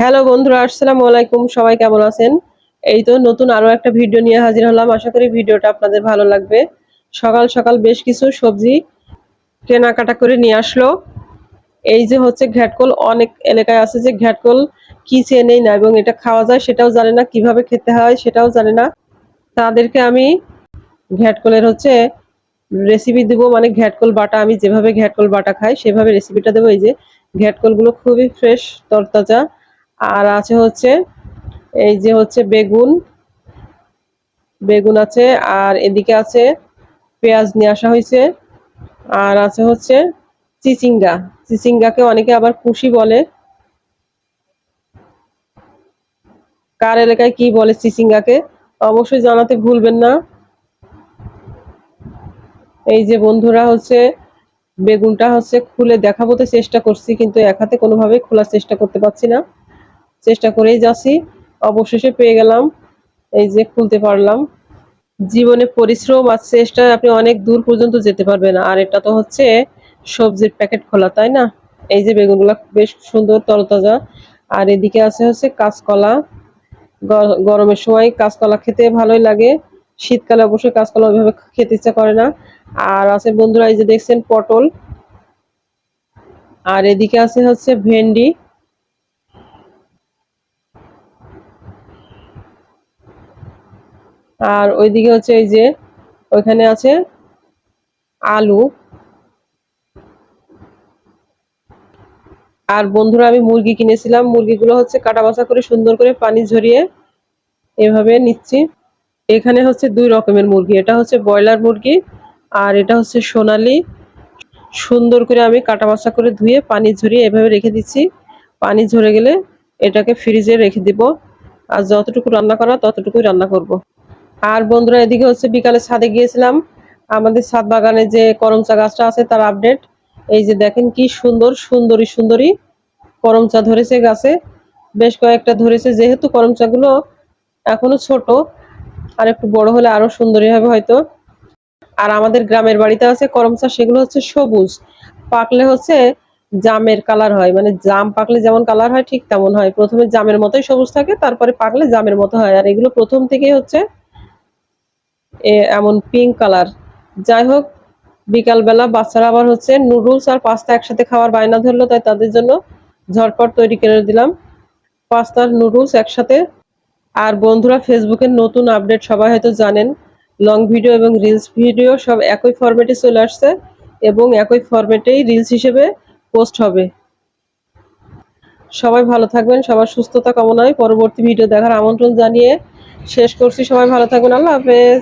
Hello বন্ধুরা, আসসালামু আলাইকুম। সবাই কেমন আছেন? এই তো নতুন আরও একটা ভিডিও নিয়ে হাজির হলাম। আশা করি ভিডিওটা আপনাদের ভালো লাগবে। সকাল সকাল বেশ কিছু সবজি কেনাকাটা করে নিয়ে আসলো। এই যে হচ্ছে ঘ্যাটকোল, অনেক এলাকায় আছে যে ঘ্যাটকল কি চেনেই না, এবং এটা খাওয়া যায় সেটাও জানে না, কীভাবে খেতে হয় সেটাও জানে না। তাদেরকে আমি ঘ্যাটকোলের হচ্ছে রেসিপি দেবো। মানে ঘ্যাটকোল বাটা, আমি যেভাবে ঘ্যাটকল বাটা খাই সেভাবে রেসিপিটা দেবো। এই যে ঘ্যাটকোলগুলো খুবই ফ্রেশ তরতাজা। আর আছে হচ্ছে, এই যে হচ্ছে বেগুন বেগুন আছে, আর এদিকে আছে পেঁয়াজ নিয়ে আসা হয়েছে, আর আছে হচ্ছে চিচিঙ্গা। চিচিঙ্গাকে অনেকে আবার কুশি বলে। কার এলাকায় কি বলে চিচিঙ্গাকে, অবশ্যই জানাতে ভুলবেন না। এই যে বন্ধুরা হচ্ছে, বেগুনটা হচ্ছে খুলে দেখাবো তো চেষ্টা করছি, কিন্তু এক হাতে কোনোভাবে খোলার চেষ্টা করতে পারছি না। চেষ্টা করেই যাচ্ছি। অবশেষে পেয়ে গেলাম। এই যে খুলতে পারলাম। জীবনে পরিশ্রম আর চেষ্টায় আপনি অনেক দূর পর্যন্ত যেতে পারবেন। আর এটা তো হচ্ছে সবজির প্যাকেট খোলা, তাই না? এই যে বেগুনগুলো বেশ সুন্দর তরতাজা। আর এদিকে আছে হচ্ছে কাঁচকলা। গরমের সময় কাঁচকলা খেতে ভালোই লাগে। শীতকালে অবশ্যই কাঁচকলা ওইভাবে খেতে ইচ্ছা করে না। আর আছে বন্ধুরা, এই যে দেখছেন পটল। আর এদিকে আছে হচ্ছে ভেন্ডি। আর ওইদিকে হচ্ছে এই যে, ওইখানে আছে আলু। আর বন্ধুরা, আমি মুরগি কিনেছিলাম। মুরগিগুলো হচ্ছে কাটা বাছা করে সুন্দর করে পানি ঝরিয়ে এভাবে নিচ্ছি। এখানে হচ্ছে দুই রকমের মুরগি। এটা হচ্ছে ব্রয়লার মুরগি আর এটা হচ্ছে সোনালি। সুন্দর করে আমি কাটা বাছা করে ধুয়ে পানি ঝরিয়ে এভাবে রেখে দিচ্ছি। পানি ঝরে গেলে এটাকে ফ্রিজে রেখে দিব। আর যতটুকু রান্না করা, ততটুকুই রান্না করব। আর বন্ধুরা, এদিকে হচ্ছে বিকালে ছাদে গিয়েছিলাম। আমাদের ছাদ বাগানে যে করমচা গাছটা আছে তার আপডেট এই যে দেখেন কি সুন্দর, সুন্দরী সুন্দরী করমচা ধরেছে গাছে। বেশ কয়েকটা ধরেছে, যেহেতু করমচাগুলো এখনও ছোট, আর একটু বড় হলে আরও সুন্দরী হবে হয়তো। আর আমাদের গ্রামের বাড়িতে আছে করমচা সেগুলো হচ্ছে সবুজ। পাকলে হচ্ছে জামের কালার হয় মানে জাম পাকলে যেমন কালার হয় ঠিক তেমন হয়। প্রথমে জামের মতোই সবুজ থাকে, তারপরে পাকলে জামের মতো হয়। আর এগুলো প্রথম থেকেই হচ্ছে এমন পিঙ্ক কালার যাই হোক, বিকালবেলা বাচ্চারা আবার হচ্ছে নুডলস আর পাস্তা একসাথে খাওয়ার বায়না ধরলো, তাই তাদের জন্য ঝটপট তৈরি করে দিলাম। পাস্তার নুডলস একসাথে। আর বন্ধুরা ফেসবুকের নতুন আপডেট সবাই হয়তো জানেন। লং ভিডিও এবং রিলস ভিডিও সব একই ফরম্যাটে চলে আসছে এবং একই ফরম্যাটেই রিলস হিসেবে পোস্ট হবে। সবাই ভালো থাকবেন, সবার সুস্থতা কামনায়। পরবর্তী ভিডিও দেখার আমন্ত্রণ জানিয়ে শেষ করছি। সবাই ভালো থাকবেন। আল্লাহ হাফেজ।